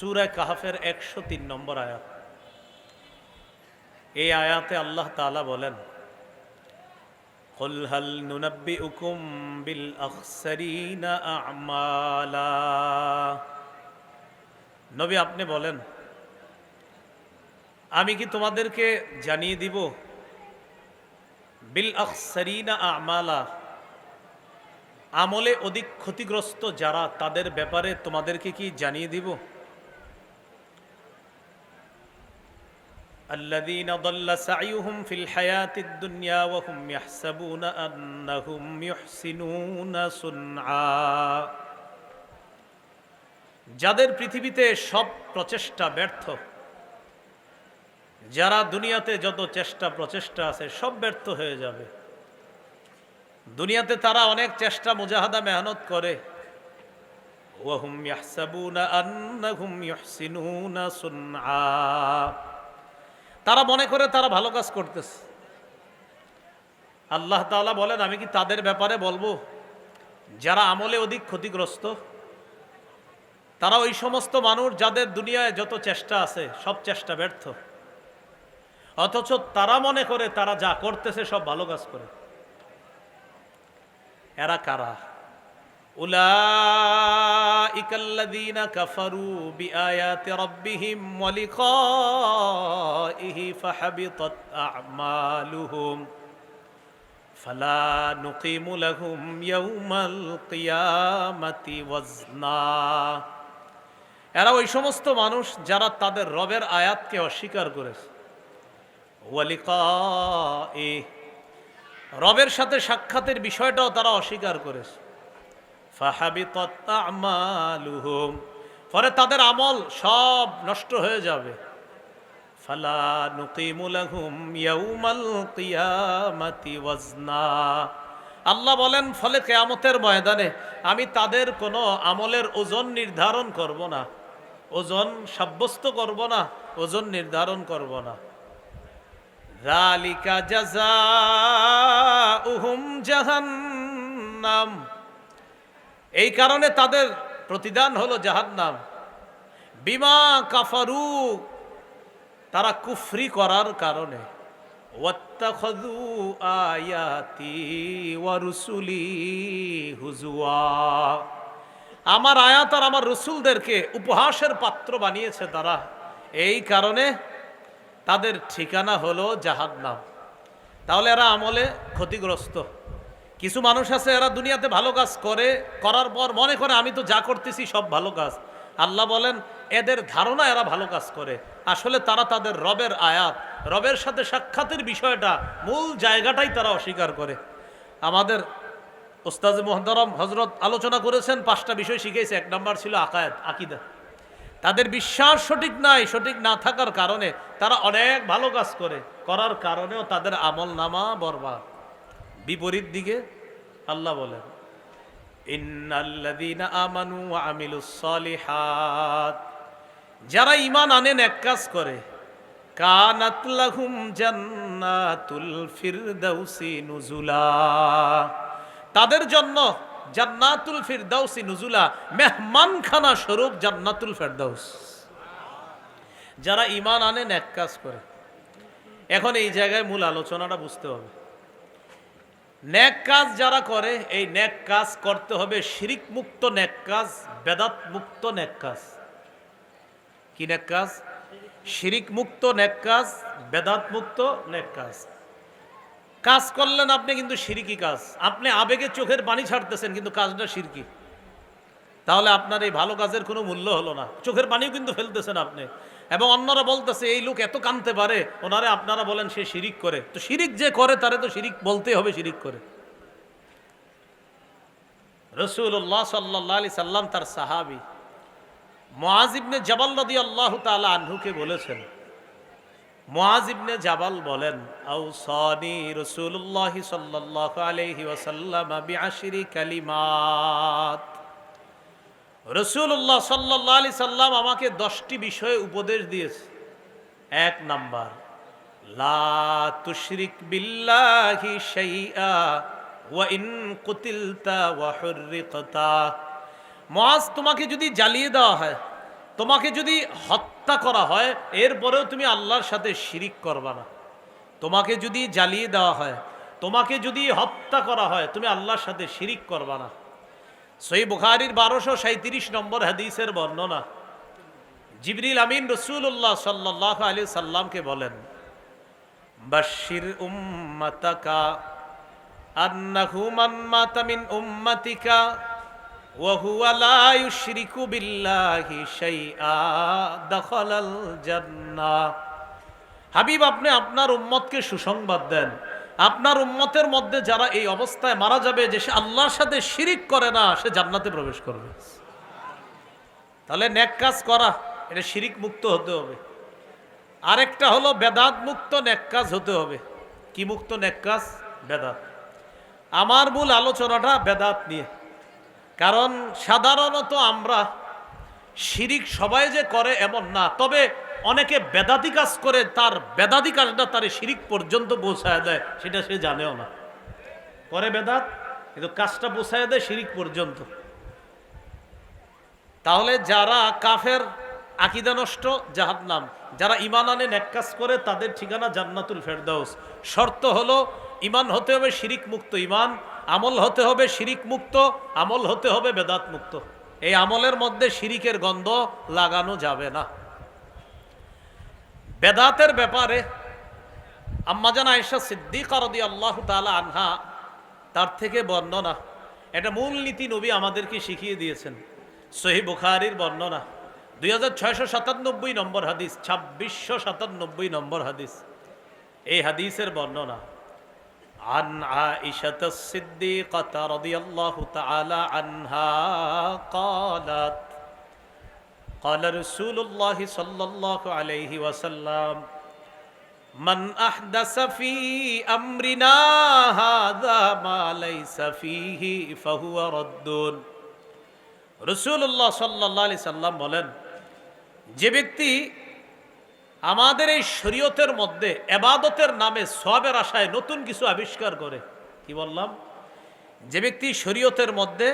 সুরা কাহাফের একশো তিন নম্বর আয়াত এই আয়াতে আল্লাহ তাআলা বলেন قل هل ننبئكم بالأخسرين أعمالا নবী আপনি বলেন আমি কি তোমাদেরকে জানিয়ে দিব বিল আখসারিনা আমালা আমলে অধিক ক্ষতিগ্রস্ত যারা তাদের ব্যাপারে তোমাদেরকে কি জানিয়ে দিব الذين ضل سعيهم في الحياة الدنيا وهم يحسبون أنهم يحسنون صنعا। যাদের পৃথিবীতে সব প্রচেষ্টা ব্যর্থ, যারা দুনিয়াতে যত চেষ্টা প্রচেষ্টা আছে সব ব্যর্থ হয়ে যাবে। দুনিয়াতে তারা অনেক চেষ্টা মুজাহাদা মেহনত করে। ওয়াহুম ইয়াহসাবুনা আন্নাহুম ইহসিনুনা সুনআ। তারা মনে করে তারা ভালো কাজ করতেছে। আল্লাহ তাআলা বলেন, আমি কি তাদের ব্যাপারে বলব? যারা আমলে অধিক ক্ষতিগ্রস্ত, তারা ওই সমস্ত মানুষ যাদের দুনিয়ায় যত চেষ্টা আছে, সব চেষ্টা ব্যর্থ। অথচ তারা মনে করে তারা যা করতেছে, সব ভালো কাজ করে। এরা কারা? أولئك الذين كفروا بآيات ربهم ولقائه فحبطت أعمالهم فلا نقيم لهم يوم القيامة وزنا এরা ওই সমস্ত মানুষ যারা তাদের রবের আয়াতকে অস্বীকার করেছে ওয়ালিকায়ে রবের সাথে সাক্ষাতের বিষয়টাও তারা অস্বীকার করেছে ফাহাবিতত আমালুহুম। পরে তাদের আমল সব নষ্ট হয়ে যাবে। ফালা নুকিমু লাহুম ইয়াউমাল কিয়ামাতি ওয়াজনা। আল্লাহ বলেন, ফলে কেয়ামতের ময়দানে আমি তাদের কোনো আমলের ওজন নির্ধারণ করব না, ওজন সাব্যস্ত করব না, ওজন নির্ধারণ করব না। রালিকা জাজা উহুম জাহান্নাম। এই কারণে তাদের প্রতিদান হলো জাহান্নাম। বিমা কাফারু, তারা কুফরি করার কারণে। আমার আয়াত আর আমার রসুলদেরকে উপহাসের পাত্র বানিয়েছে তারা। এই কারণে তাদের ঠিকানা হলো জাহান্নাম। তাহলে এরা আমলে ক্ষতিগ্রস্ত। কিছু মানুষ আছে এরা দুনিয়াতে ভালো কাজ করে, করার পর মনে করে আমি তো যা করতেছি সব ভালো কাজ। আল্লাহ বলেন, এদের ধারণা এরা ভালো কাজ করে। আসলে তারা তাদের রবের আয়াত, রবের সাথে সাক্ষাতের বিষয়টা, মূল জায়গাটাই তারা অস্বীকার করে। আমাদের ওস্তাজ মোহতরম হজরত আলোচনা করেছেন, পাঁচটা বিষয় শিখেছে। এক নম্বর ছিল আকায়াত আকিদা। তাদের বিশ্বাস সঠিক নাই, সঠিক না থাকার কারণে তারা অনেক ভালো কাজ করে। করার কারণেও তাদের আমল নামা বরবাদ। বিপরীত দিকে আল্লাহ বলেন আমানু যারা ইমান আনেন এক কাজ করে। জান্নাতুল ফিরদাউসি নুজুলা। তাদের জন্য জান্নাতুল ফিরদাউসি নুজুলা, মেহমানখানা স্বরূপ জান্নাতুল ফেরদাউস। যারা ইমান আনেন এক কাজ করে। এখন এই জায়গায় মূল আলোচনাটা বুঝতে হবে। ন্যাক কাজ যারা করে, এই ন্যাক কাজ করতে হবে শিরিক মুক্ত ন্যাক কাজ, বেদাত মুক্ত ন্যাক কাজ। কি ন্যাক কাজ? শিরিক মুক্ত ন্যাক কাজ, বেদাত মুক্ত ন্যাক কাজ। কাজ করলেন আপনি কিন্তু শিরিকি কাজ। আপনি আবেগে চোখের পানি ছাড়তেছেন, কিন্তু কাজটা সিরকি তাহলে আপনার এই ভালো কাজের কোনো মূল্য হলো না। চোখের পানিও কিন্তু ফেলতেছেন আপনি। এবং অন্যরা বলতেছে, এই লোক এত কানতে পারে। ওনারে আপনারা বলেন, সে শিরিক করে। তো শিরিক যে করে, তারে তো শিরিক বলতেই হবে, শিরিক করে। রসুল্লাহ সাল্লাহ আলি সাল্লাম তার সাহাবি মোয়াজিবনে জবাল নদী আল্লাহ তালা আনহুকে বলেছেন মোয়াজিবনে জাবাল বলেন আউ সনি রসুল্লাহ সাল্লাহ আলহি ওসাল্লাম বিআশিরি কালিমাত। রসুল্লাহ সাল্লাহ আলি সাল্লাম আমাকে দশটি বিষয়ে উপদেশ দিয়েছে। এক নাম্বার, লা তুশরিক বিল্লাহি শাইআ ওয়া ইন কুতিলতা ওয়া হুররিকতা। মুআজ তোমাকে যদি জ্বালিয়ে দেওয়া হয়, তোমাকে যদি হত্যা করা হয়, এরপরেও তুমি আল্লাহর সাথে শিরিক করবা না। তোমাকে যদি জ্বালিয়ে দেওয়া হয়, তোমাকে যদি হত্যা করা হয়, তুমি আল্লাহর সাথে শিরিক করবা না। সই বুখারির বারোশো সাঁত্রিশ নম্বর হাদিসের বর্ণনা। জিবরিল আমিন রসুল্লাহ সাল্লাহ আলী সাল্লামকে বলেন বাশির উম্মাতাকা আন্নাহু মান মাতা মিন উম্মাতিকা ওয়া হুয়া লা ইউশরিকু বিল্লাহি শাইআ দাখালাল জান্নাহ। হাবিব, আপনি আপনার উম্মতকে সুসংবাদ দেন। আপনার উম্মতের মধ্যে যারা এই অবস্থায় মারা যাবে যে সে আল্লাহর সাথে শিরিক করে না, সে জান্নাতে প্রবেশ করবে। তাহলে নেক কাজ করা, এটা শিরিক মুক্ত হতে হবে। আরেকটা হলো বেদাত মুক্ত নেক কাজ হতে হবে। কি মুক্ত নেক কাজ? বেদাত। আমার মূল আলোচনাটা বেদাত নিয়ে। কারণ সাধারণত আমরা শিরিক সবাই যে করে এমন না, তবে অনেকে বেদাতি কাজ করে তার বেদাতি কাজটা তার শিরিক পর্যন্ত পৌঁছায় দেয়, সেটা সে জানেও না। করে বেদাত, কিন্তু কাজটা পৌঁছায় দেয় শিরিক পর্যন্ত। তাহলে যারা কাফের, আকিদা নষ্ট, জাহান্নাম, যারা ইমান আনে নেককাজ করে, তাদের ঠিকানা জান্নাতুল ফেরদাউস। শর্ত হলো ইমান হতে হবে শিরিক মুক্ত ইমান আমল হতে হবে শিরিক মুক্ত, আমল হতে হবে বেদাত মুক্ত। এই আমলের মধ্যে শিরিকের গন্ধ লাগানো যাবে না। বেদাতের ব্যাপারে আম্মাজান আয়েশা সিদ্দিকা রদি আল্লাহ তালা আনহা তার থেকে বর্ণনা এটা মূল নীতি নবী আমাদেরকে শিখিয়ে দিয়েছেন সহি বুখারির বর্ণনা দুই হাজার ছয়শো সাতানব্বই নম্বর হাদিস ছাব্বিশশো সাতানব্বই নম্বর হাদিস এই হাদিসের বর্ণনা عن عائشة الصديقة رضي الله تعالى عنها قالت قال رسول الله صلى الله عليه وسلم من أحدث في أمرنا هذا ما ليس فيه فهو رد রসুল্লাহ সাল্লাহ আলি সাল্লাম বলেন যে ব্যক্তি আমাদের এই শরীয়তের মধ্যে এবাদতের নামে সবের আশায় নতুন কিছু আবিষ্কার করে কি বললাম যে ব্যক্তি শরীয়তের মধ্যে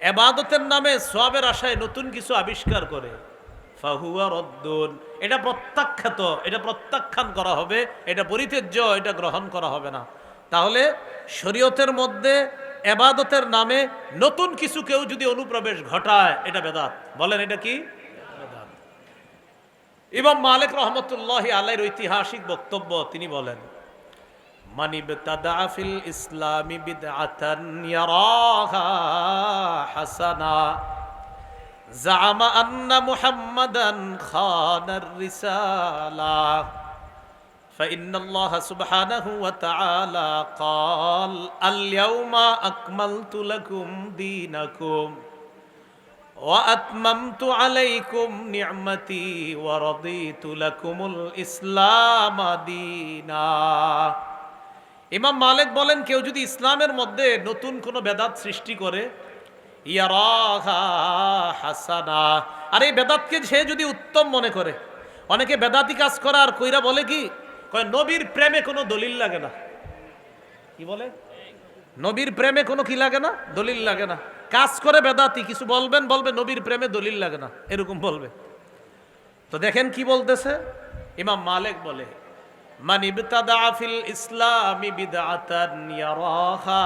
এবাদতের নামে সবের আশায় নতুন কিছু আবিষ্কার করে। ফাহুয়া রদ্দুন। এটা প্রত্যাখ্যাত, এটা প্রত্যাখ্যান করা হবে, এটা পরিত্যাজ্য, এটা গ্রহণ করা হবে না। তাহলে শরীয়তের মধ্যে এবাদতের নামে নতুন কিছু কেউ যদি অনুপ্রবেশ ঘটায়, এটা বেদাত। বলেন এটা কি? ইমাম মালিক রহমতুল্লাহ আলাইর ঐতিহাসিক বক্তব্য তিনি বলেন من ابتدع في الإسلام بدعة يراها حسنا. زعم أن محمدا خان الرسالة. فإن الله سبحانه وتعالى قال اليوم أكملت لكم دينكم وأتممت عليكم نعمتي ورضيت لكم الإسلام ديناً. ইমাম মালিক বলেন, কেউ যদি ইসলামের মধ্যে নতুন কোনো বেদাত সৃষ্টি করে হাসানা। আর এই বেদাতকে সে যদি উত্তম মনে করে, অনেকে বেদাতি কাজ করে আর কইরা বলে কি, কয়, নবীর প্রেমে কোনো দলিল লাগে না। কি বলে? নবীর প্রেমে কোনো কি লাগে না? দলিল লাগে না। কাজ করে বেদাতি, কিছু বলবেন, বলবে, নবীর প্রেমে দলিল লাগে না। এরকম বলবে। তো দেখেন কি বলতেছে? ইমাম মালেক বলে মান ইবতাদা ফিল ইসলামি বিদআতান ইয়ারাহা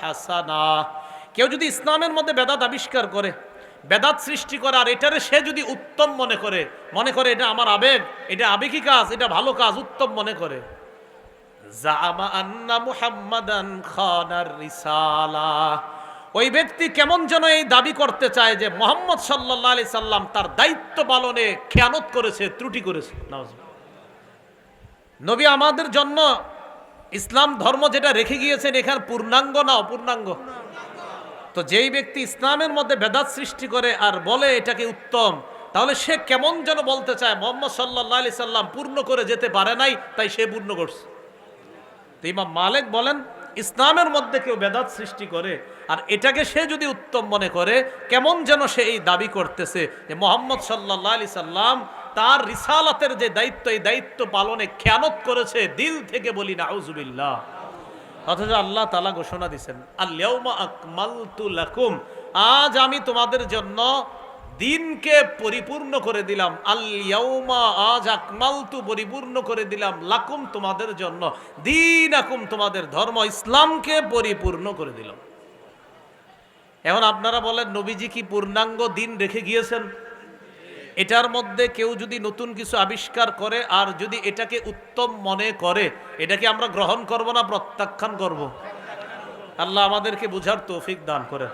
হাসানা। কেউ যদি ইসলামের মধ্যে বেদাত আবিষ্কার করে, বেদাত সৃষ্টি করে, আর এটারে সে যদি উত্তম মনে করে মনে করে এটা আমার আবেগ, এটা আবেগী কাজ, এটা ভালো কাজ, উত্তম মনে করে। জামা আন্না মুহাম্মাদান খানার রিসালা। ওই ব্যক্তি কেমন যেন এই দাবি করতে চায় যে, মোহাম্মদ সাল্লাহ আলি সাল্লাম তার দায়িত্ব পালনে খেয়ানত করেছে, ত্রুটি করেছে। নাউজুবিল্লাহ। নবী আমাদের জন্য ইসলাম ধর্ম যেটা রেখে গিয়েছেন, এখান পূর্ণাঙ্গ না অপূর্ণাঙ্গ? তো যেই ব্যক্তি ইসলামের মধ্যে বেদাত সৃষ্টি করে আর বলে এটাকে উত্তম, তাহলে সে কেমন যেন বলতে চায়, মোহাম্মদ সাল্লাহ আলি সাল্লাম পূর্ণ করে যেতে পারে নাই, তাই সে পূর্ণ করছে। তো ইমাম মালিক বলেন, ইসলামের মধ্যে কেউ বেদাত সৃষ্টি করে আর এটাকে সে যদি উত্তম মনে করে, কেমন যেন সে এই দাবি করতেছে যে মোহাম্মদ সাল্লাহ আলি সাল্লাম তার রিসালাতের যে দায়িত্ব, এই দায়িত্ব পালনে খেয়ানত করেছে দিল থেকে বলি না আউজুবিল্লাহ অথচ আল্লাহ তালা ঘোষণা দিচ্ছেন আল্লাউমা আকমালতু লাকুম। আজ আমি তোমাদের জন্য দিনকে পরিপূর্ণ করে দিলাম। আল্লাউমা আজ আকমালতু পরিপূর্ণ করে দিলাম লাকুম তোমাদের জন্য। দিন আকুম তোমাদের ধর্ম, ইসলামকে পরিপূর্ণ করে দিলাম। এখন আপনারা বলেন, নবীজি কি পূর্ণাঙ্গ দিন রেখে গিয়েছেন? এটার মধ্যে কেউ যদি নতুন কিছু আবিষ্কার করে আর যদি এটাকে উত্তম মনে করে, এটাকে আমরা গ্রহণ করব না, প্রত্যাখ্যান করব? আল্লাহ আমাদেরকে বুঝার তৌফিক দান করে